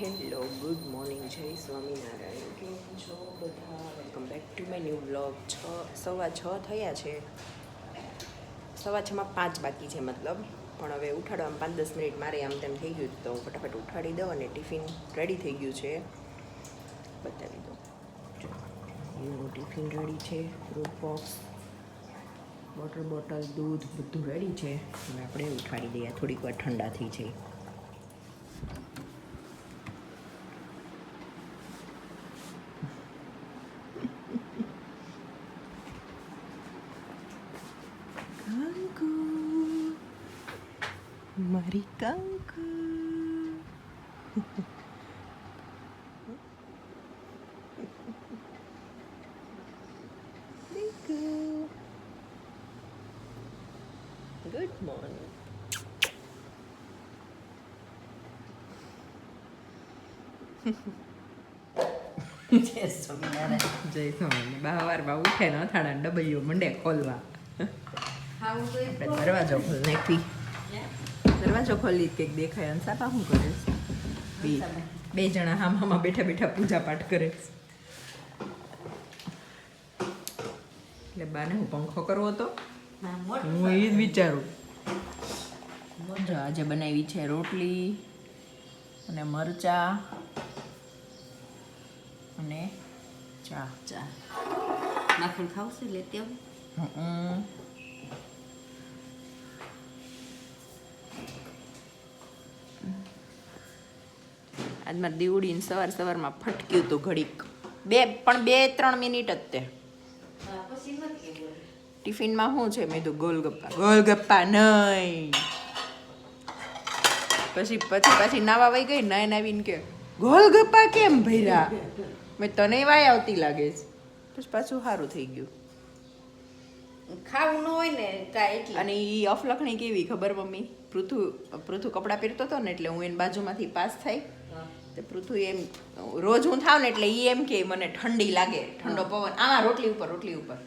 Hello good morning જય સ્વામિનારાયણ. કેમ છો બધા? Welcome back to my new blog છ સવા છ થયા છે. સવા છમાં પાંચ બાકી છે મતલબ. પણ હવે ઉઠાડવામાં પાંચ દસ મિનિટ મારે આમ તેમ થઈ ગયું તો ફટાફટ ઉઠાડી દઉં અને ટિફિન રેડી થઈ ગયું છે. બતાવી જો, એનું ટિફિન રેડી છે ફ્રૂટ બોક્સ વોટર બોટલ દૂધ બધું રેડી છે. હવે આપણે ઉઠાડી દઈએ થોડીક વાર ઠંડા થઈ જાય. મારી કંકુ ગુડ મોર્નિંગ જય સ્વામિનારાયણ જય સ્વામી બહારમાં ઉઠે ન થાળા ડબલીઓ મંડે ખોલવા. ખાવું તો એક આપણે દરવાજો ખોલ નાખી. દરવાજો ખોલી કંઈક દેખાય અંસાપા શું કરે છે? બે. બે જણા હામામાં બેઠા બેઠા પૂજા પાઠ કરે છે. એટલે બાને હું પંખો કરવો હતો? હું એ જ વિચારું. આજે બનાવી છે રોટલી અને મરચા અને ચા. ચા. માખણ ખાવશે લેતી આવું? હમ. આજ મારે દીવડીને સવાર સવારમાં ફટક્યું હતું ઘડીક. બે પણ બે ત્રણ મિનિટ જ તે. ટિફિનમાં શું છે? મેં કીધું ગોલગપ્પા. ગોલગપ્પા નહીં. પછી પછી પાછી નાવા વઈ ગઈ નાય નાવીને કે ગોલગપ્પા કેમ ભર્યા? મેં તને વાય આવતી લાગે છે. પછી પાછું સારું થઈ ગયું. ખાવું ન હોય ને કાંઈ અને એ અફલખણી કેવી ખબર મમ્મી? પૃથુ પૃથુ કપડાં પહેરતો હતો ને એટલે હું એની બાજુમાંથી પાસ થઈ. તો પૃથુ એમ રોજ હું થાવ ને એટલે એ એમ કે મને ઠંડી લાગે ઠંડો પવન. આમાં રોટલી ઉપર રોટલી ઉપર.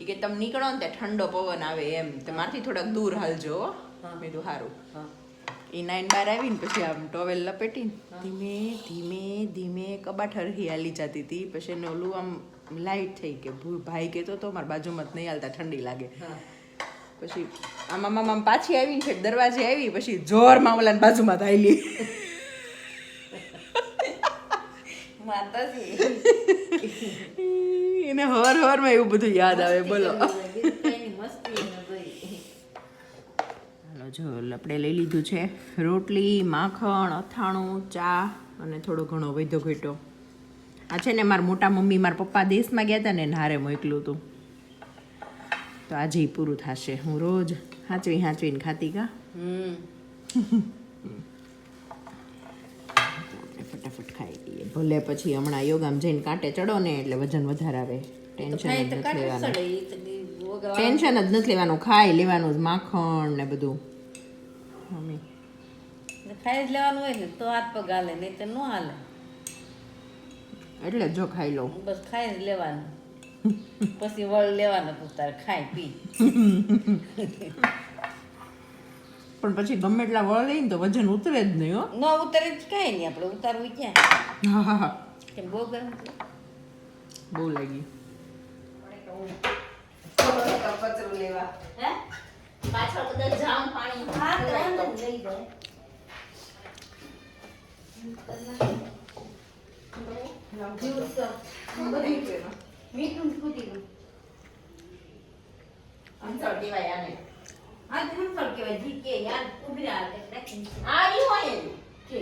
એ કે તમે નીકળો ને ત્યાં ઠંડો પવન આવે એમ. તો મારથી થોડાક દૂર હાલજો કીધું સારું એ નાઇન બાર આવીને પછી આમ ટોવેલ લપેટીને ધીમે ધીમે ધીમે કબાટ હરખી હાલી જતી હતી. પછી એને ઓલું આમ લાઈટ થઈ કે ભાઈ કહેતો તો મારા બાજુમાં જ નહીં હાલતા ઠંડી લાગે. પછી આમાં આમ આમ પાછી આવીને છે દરવાજે આવી પછી જોરમાં ઓલા બાજુમાં થાયલી માતાજી એને હર હરમાં એવું બધું યાદ આવે બોલો. જો લપડે લઈ લીધું છે. રોટલી માખણ અથાણું ચા અને થોડો ઘણો વૈધો ઘટ્યો આ છે ને મારા મોટા મમ્મી મારા પપ્પા દેશમાં ગયા હતા ને નારે મોકલું હતું તો આજે પૂરું થશે. હું રોજ હાંચવી હાંચવીને ખાતી કા? ફટાફટ ખાઈ. ભલે પછી હમણાં યોગામાં જઈને કાંટે ચડો ને એટલે વજન વધારે આવે ટેન્શન જ નથી લેવાનું. ટેન્શન જ નથી લેવાનું. ખાઈ લેવાનું માખણ ને બધું. ખાઈ જ લેવાનું હોય ને તો હાથ પગ હાલે નહીં તો ન હાલે. એટલે જો ખાઈ લઉં. બસ ખાઈ જ લેવાનું. પછી વળ લેવાનું તારે ખાઈ પી. પણ પછી ગમે એટલા વળ લઈને તો વજન ઉતરે જ નહીં હો. ન ઉતરે જ કાંઈ નહીં આપણે ઉતારવું ક્યાં? હા હા કેમ બહુ ગરમ બહુ લાગી કચરું લેવા હે? પાછળ કદાચ જામ પાણી. હા તો લઈ જાય. મીઠું ને ફૂટીનું. અંતર કહેવાય આને. હા કહેવાય, જી કે યાર ઉભરી એટલે આ ઈ હોય. કે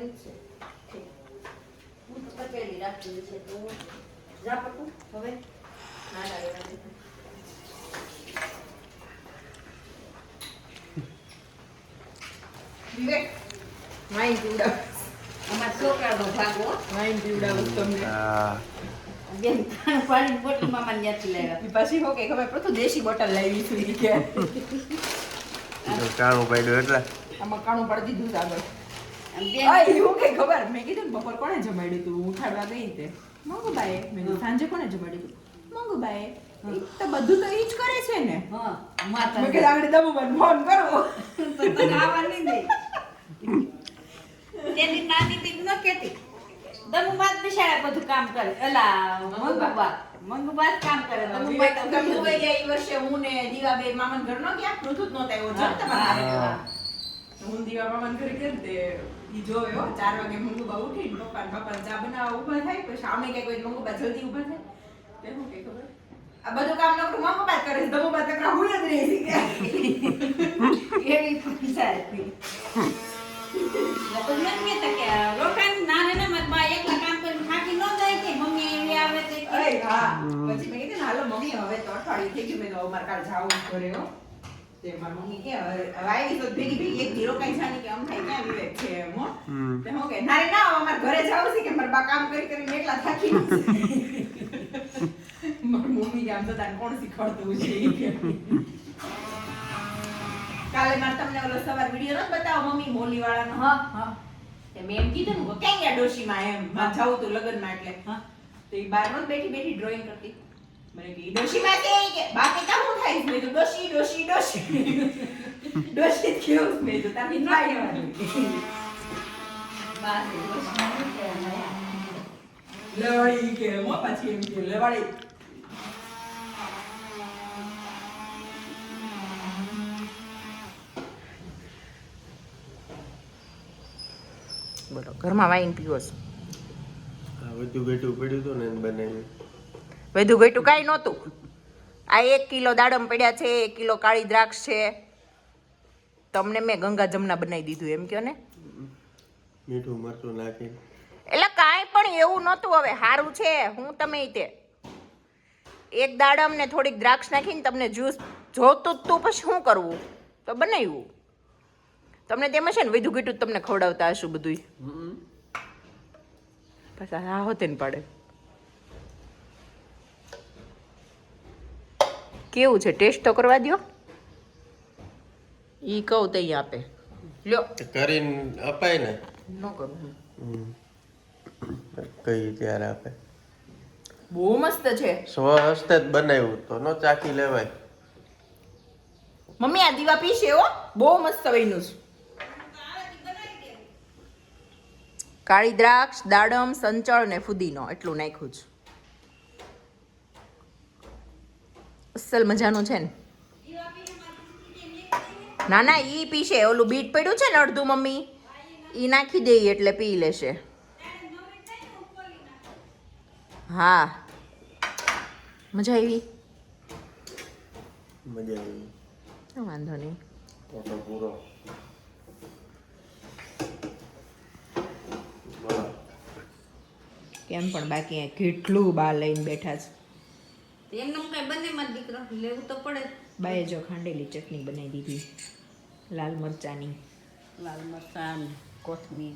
જ છે. હું તો કચેરી રાખેલી છે તો જા પકું. હવે? ના નથી. વિવેક વાઈન પીવડાવ અમારા છોકરાનો ભાગો માઇન્ડ ઉડાવ તમને બેન પાણી બોટલ મામા ત્યાંથી લાવ્યા. ઈ હો કે ખબર પ્રથમ દેશી બોટલ લાવી છું કે. કાણું પડ્યું એટલે. આમાં કાણું પડી દીધું આગળ. આમ બેન આ એવું કઈ ખબર? મેં કીધું ને બપોર કોણે જમાડ્યું તું? ઉઠાડવા ગઈ તે. મંગુબાએ મેં કીધું સાંજે કોણે જમાડ્યું તું? મંગુબાએ તો બધું તો ઈ જ કરે છે ને. હા માતા મેં કીધું આગળ દબુબાને ફોન કરવો. તો તને આવવા નહીં દે. દમુબાત બિચારા બધું કામ કરે. એલા મંગુબા મંગુબા જ કામ કરે. તો તમે મુંબઈ ગયા ઈ વર્ષે હું ને દીવાબેન મામન ઘર નો ગયા? પૃથુત નહોતા આવ્યો જમતા પણ હા. દીવા મામન ઘર ગઈ તે ઈ હો ચાર વાગે મંગુબા ઉઠી પપ્પા પપ્પા ચા બનાવવા ઊભા થાય પછી સામે કે કોઈ મંગુબા જલ્દી ઊભા થાય. તે હું કે ખબર? આ બધું કામ નકરું મંગુબા જ કરે છે. દમુબા તકરા હું જ રહી છે એવી બિચારી લગભગ નથી મેં તકે રોકાણ ના રે ના મારા બા એકલા કામ કરીને થાકી ન જાય કે મમ્મી એવી આવે તે કે અય હા પછી મેં કીધું હાલો મમ્મી હવે તો અઠવાડિયું થઈ ગયું મેં તો અમારે કાલ જાવું ઘરે હો. તે મારી મમ્મી કે હવે હવે આવી તો ભેગી ભેગી એક ધીરો કઈ જાણી કે આમ થાય ક્યાં વિવેક છે એમ હો. તે હું કે નારે ના હવે અમારે ઘરે જાવું છે કે મારા બા કામ કરી કરીને એકલા થાકી મારી મમ્મી કે આમ તો તારે કોણ શીખવાડતું છે? કાલે મારે તમને ઓલો સવાર વિડિયો નતો બતાવો મમ્મી મોલી વાળાનો હા. હા મેં એમ કીધું ને કે ક્યાં ગયા ડોશીમાં એમ? માં જાઉં તો લગ્નમાં એટલે. હા. તો એ બારમાં બેઠી બેઠી ડ્રોઈંગ કરતી. મને કે ડોશી ડોશીમાં કે બાકી હું થાય મેં તો ડોશી ડોશી ડોશી. ડોશી કેવું? મેં તો તારી ન થાય કહેવાનું. બા એ વસ્તુ કે નયા. લેવાડી કે મો પાછી એમ કે લેવાડી બોલો, ઘરમાં વાઈન પીવો છો? આ બધું પડ્યું હતું ને એને બનાવ્યું. વધુ ઘટ્યું કાંઈ નહોતું. આ એક કિલો દાડમ પડ્યા છે એક કિલો કાળી દ્રાક્ષ છે. તમને મેં ગંગા જમના બનાવી દીધું એમ કયો ને? મીઠું મરચું નાખીને એટલે કાંઈ પણ એવું નહોતું હવે સારું છે હું તમે તે. એક દાડમ ને થોડીક દ્રાક્ષ નાખીને તમને જ્યુસ જોતું તું પછી શું કરવું? તો બનાવ્યું. તમને તેમાં છે ને વધુ ગીટું તમને ખવડાવતા હશું બધુંય. હમ. પછી હા હોતે ને પડે કેવું છે ટેસ્ટ તો કરવા દ્યો ઈ કહું તઈ આપે લ્યો કરીને અપાય ને ન કરું કઈ ત્યારે આપે બહુ મસ્ત છે સ્વહસ્તે જ બનાવ્યું તો નો ચાખી લેવાય મમ્મી આ દીવા પીશે હો બહુ મસ્ત બન્યું છે કાળી દ્રાક્ષ દાડમ સંચળ ને ફુદીનો એટલું નાખ્યું છે. અસલ મજાનું છે ને? ના ના ઈ પીશે. ઓલું બીટ પડ્યું છે ને અડધું મમ્મી? ઈ નાખી દઈએ એટલે પી લેશે. હા. મજા આવી? મજા આવી. વાંધો નહીં. પૂરો. કેમ પણ બાકી અહીંયા કેટલું બા લઈને બેઠા છે. એમનેમ કઈ બંને માં દીકરો? લેવું તો પડે. બાએ જો ખાંડેલી ચટણી બનાવી દીધી. લાલ મરચાની. લાલ મરચાં કોથમીર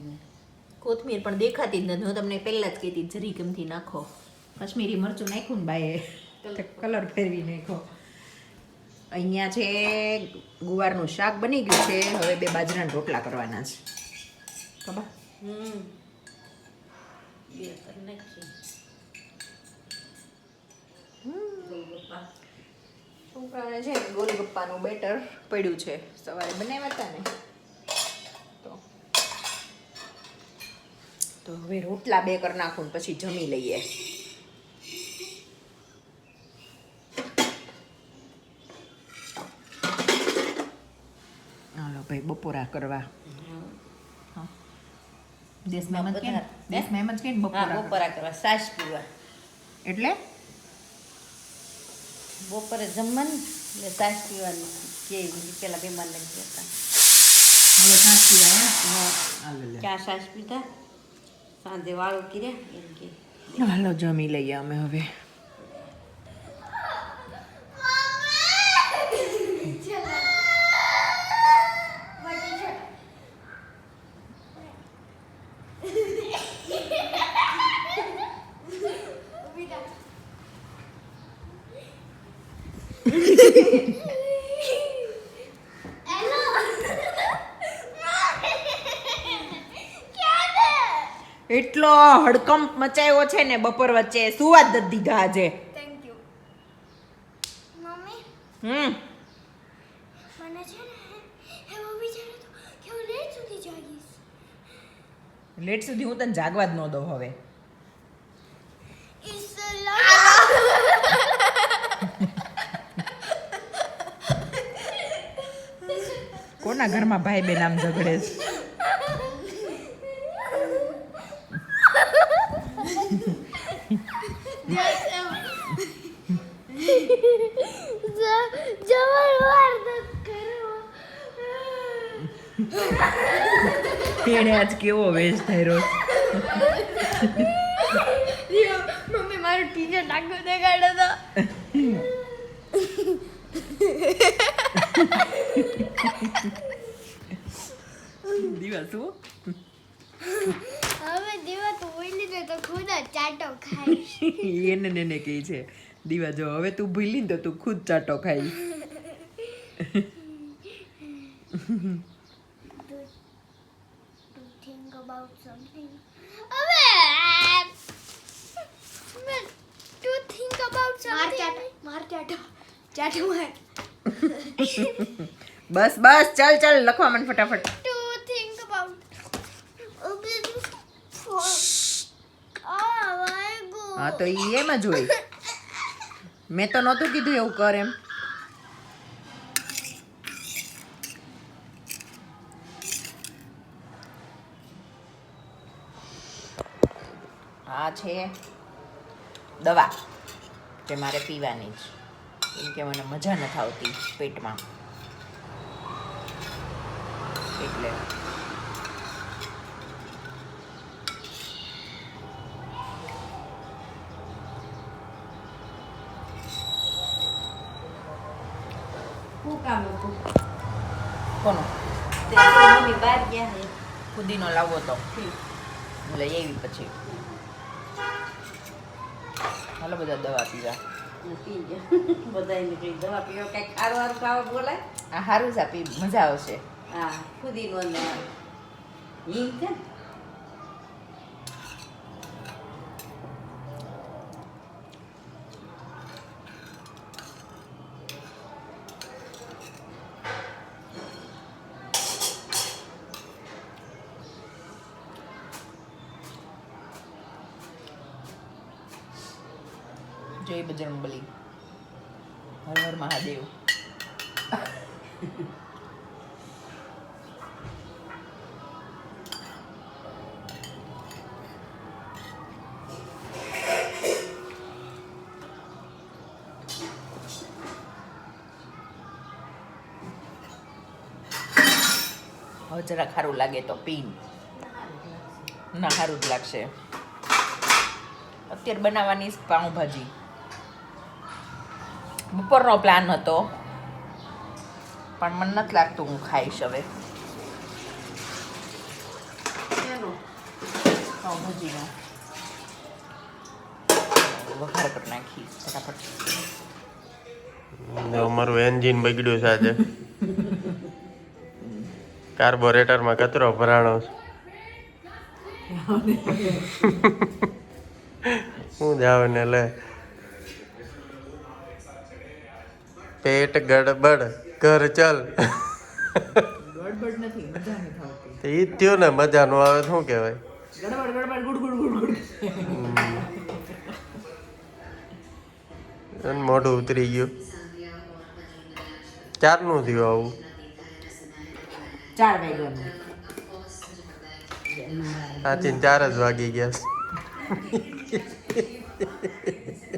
કોથમીર પણ દેખાતી જ નથી. હું તમને પહેલાં જ કહેતી જરી ગમથી નાખો. કશ્મીરી મરચું નાખ્યું ને બાએ કલર ફેરવી નાખો અહીંયા છે ગુવારનું શાક બની ગયું છે. હવે બે બાજરાના રોટલા કરવાના છે. ખબર? હમ. બે. છોકરાને છે ને ગોલગપ્પાનું બેટર પડ્યું છે સવારે બનાવ્યા હતા ને તો તો હવે રોટલા બે કરી નાખું પછી જમી લઈએ હાલો ભાઈ, બપોરા કરવા. દેશ મહેમદ કે બધા. દેશ મહેમદ કે બપોરા બપોરા કરવા સાસ પીવા એટલે? બપોરે જમવાનું એટલે સાસ પીવાનું. કે પેલા મહેમાન લઈ જતા હવે સાસ પીવા એમ? ચા સાસ પીતા સાંજે વાળો કર્યા? એમ કે. હાલો જમી લઈએ અમે હવે. એટલો હડકંપ મચાયો છે ને બપોર વચ્ચે. સુવા જ દીધા આજે. Thank you mummy? હમ. મને છે ને એવું વિચાર્યું હતું કે હું લેટ સુધી જાગીશ? લેટ સુધી હું તને જાગવા જ ન દઉં હવે. કોના ઘરમાં ભાઈ બેન આમ ઝઘડે છે. એને આજ કેવો વેશ થયો મમ્મી મારું ટીચર ટાંકો દેખાડે તો. દિવસ શું હવે દીવા તો ભૂલી ને તો ખુદ જ ચાટો ખાઈશ એને ને એને કહે છે દીવા જો હવે તું ભૂલી ને તો તું ખુદ ચાટો ખાઈ to think about something. હવે to think about something. માર ચાટો ચાટો માર બસ બસ ચાલ ચાલ લખવા મને ફટાફટ તો એ એમ જ હોય. મેં તો નહોતું કીધું એવું કર એમ. આ છે દવા જે મારે પીવાની જ. કેમ કે મને મજા નથી આવતી પેટમાં. એટલે શું કામ હતું કોનો તે મમ્મી બહાર ગયા છે ફુદીનો લાવવો તો. લઈ આવી પછી. હાલો બધા દવા પીવા બધાને કઈ દવા પીવા. કઈ ખારું વારું ખાવા બોલાય? આ સારું જ આ પી મજા આવશે. હા ફુદીનો ને હિંગ છે ને? જય બજરંગબલી હર હર મહાદેવ. હવે જરા ખારું લાગે તો પીન. ના સારું જ લાગશે. અત્યારે બનાવવાની પાઉંભાજી. બપોરનો પ્લાન હતો. પણ મને નથી લાગતું હું ખાઈશ હવે. એનો વઘાર કરી નાખી ફટાફટ. અમારું એન્જિન બગડ્યું છે આજે. કાર્બોરેટરમાં કચરો ભરાણો છે. હું જાવ ને લે. પેટ ગડબડ ઘર ચલ. ગડબડ નથી મજા નથી આવતી. તો ઈ થયું ને મજા નો આવે શું કહેવાય? ગડબડ ગડબડ ગુડ ગુડ ગુડ ગુડ. મોઢું ઉતરી ગયું. ક્યારનું થયું આવું? ચાર વાગ્યાનું સાચીને ચાર જ વાગી ગયા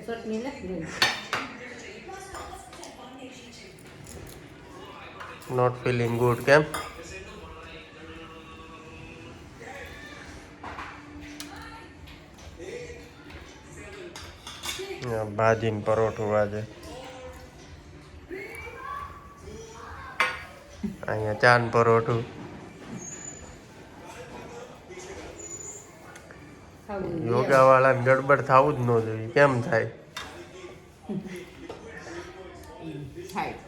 ચટણી નથી નોટ ફિલિંગ ગુડ કેમ ભાજીને પરોઠું આજે અહીંયા ચાન પરોઠું યોગા વાળા ગડબડ થવું જ ન જોઈએ કેમ થાય થાય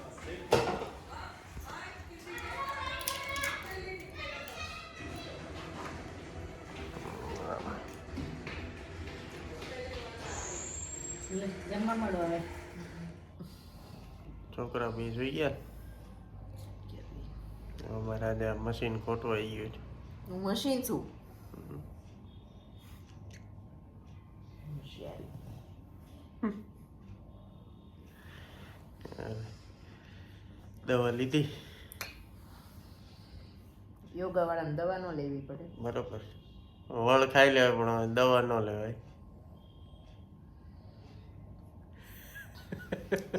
જમવા મળો હવે. છોકરા બી જોઈ ગયા? અમારે જે મશીન ખોટું આવી ગયું છે. હું મશીન છું. દવા લીધી? યોગા વાળાને દવા ન લેવી પડે. બરોબર. વળ ખાઈ લેવાય પણ દવા ન લેવાય.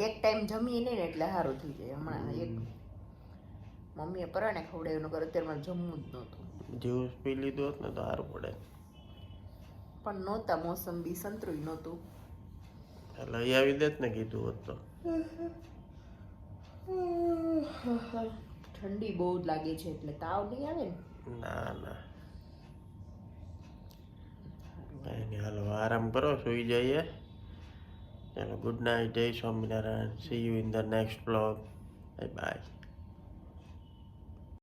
એક ટાઈમ જમીએ નહીં ને એટલે સારું થઈ જાય. હમણાં એક મમ્મીએ પરાણે ખવડાવ્યું નકર અત્યારે મારે જમવું જ નહોતું. જ્યુસ પી લીધું હોત ને તો સારું પડે. પણ નહોતા મોસંબી સંતરું નહોતું. લઈ આવી દેત ને કીધું હોત તો. ઠંડી બહુ જ લાગે છે એટલે તાવ નહીં આવે ને? ના ના. હાલો આરામ કરો સુઈ જઈએ. And good night, day Swaminarayan. See you in the next vlog. Bye bye.